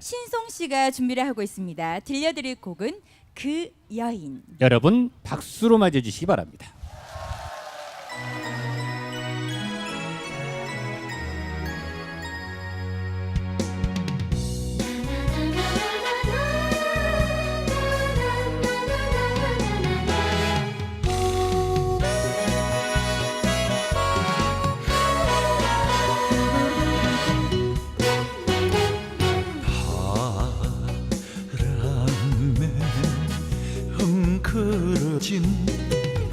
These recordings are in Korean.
신송 씨가 준비를 하고 있습니다. 들려드릴 곡은 그 여인. 여러분 박수로 맞아 주시기 바랍니다. 진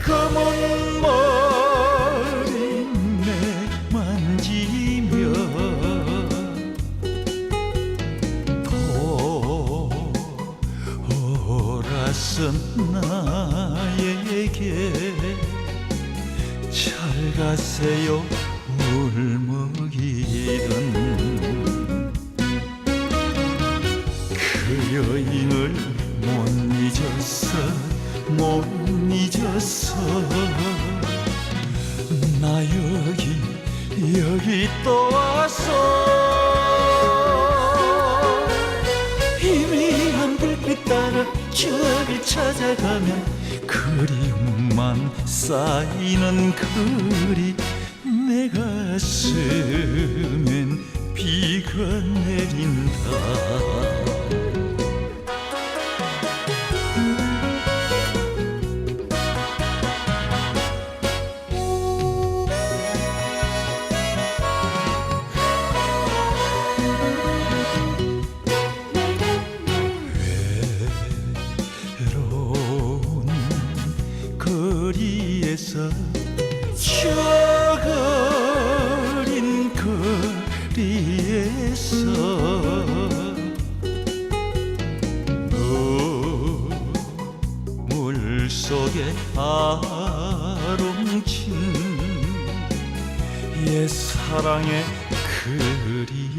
검은 머리 내 만지며 돌아선 나에게 잘 가세요 울먹이던 그 여인을 못 잊었어 못 잊었어. 나 여기 여기 또 왔어. 희미한 불빛 따라 추억을 찾아가면 그리움만 쌓이는 그리 내 가슴엔 비가 내린다 거리에서 저거린 거리에서 너물 속에 아롱친 옛 사랑의 그림자.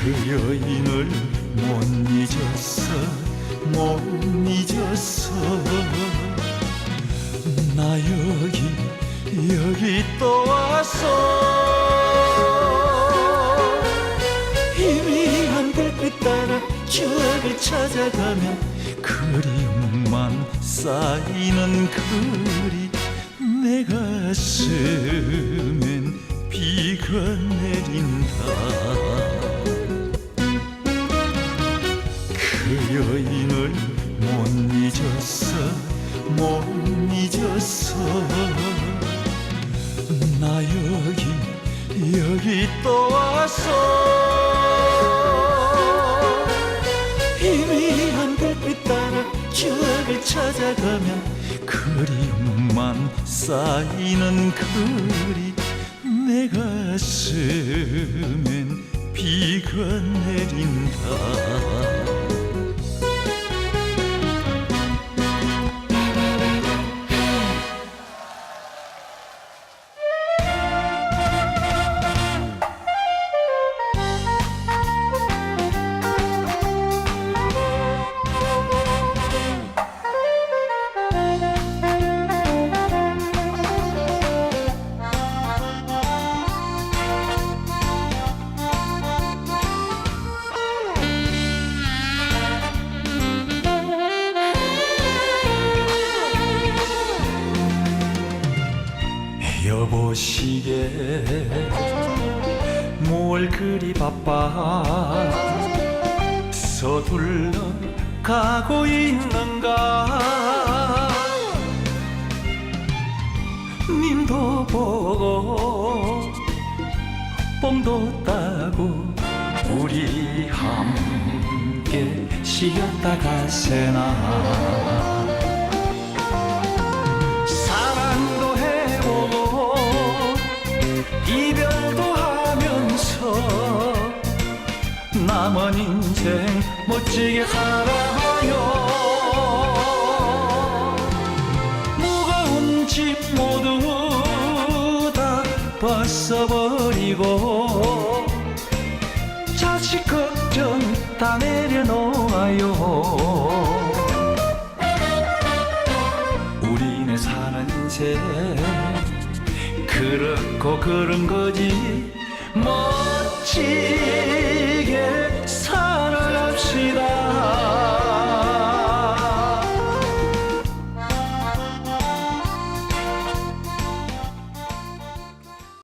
그 여인을 못 잊었어 못 잊었어. 나 여기 여기 또 왔어. 희미한 불빛 따라 추억을 찾아가면 그리움만 쌓이는 그리 내 가슴엔 비가 내린다 여인을 못 잊었어 못 잊었어. 나 여기 여기 또 왔어. 희미한 불빛 따라 추억을 찾아가면 그리움만 쌓이는 그리 내 가슴엔 비가 내린다 여보시게. 뭘 그리 바빠. 서둘러 가고 있는가. 님도 보고 봄도 따고 우리 함께 쉬었다 가세나 남은 인생 멋지게 살아요. 무거운 짐 모두 다 벗어버리고 자식 걱정 다 내려놓아요. 우리네 사는 인생 그 그렇고 그런 거지. 멋진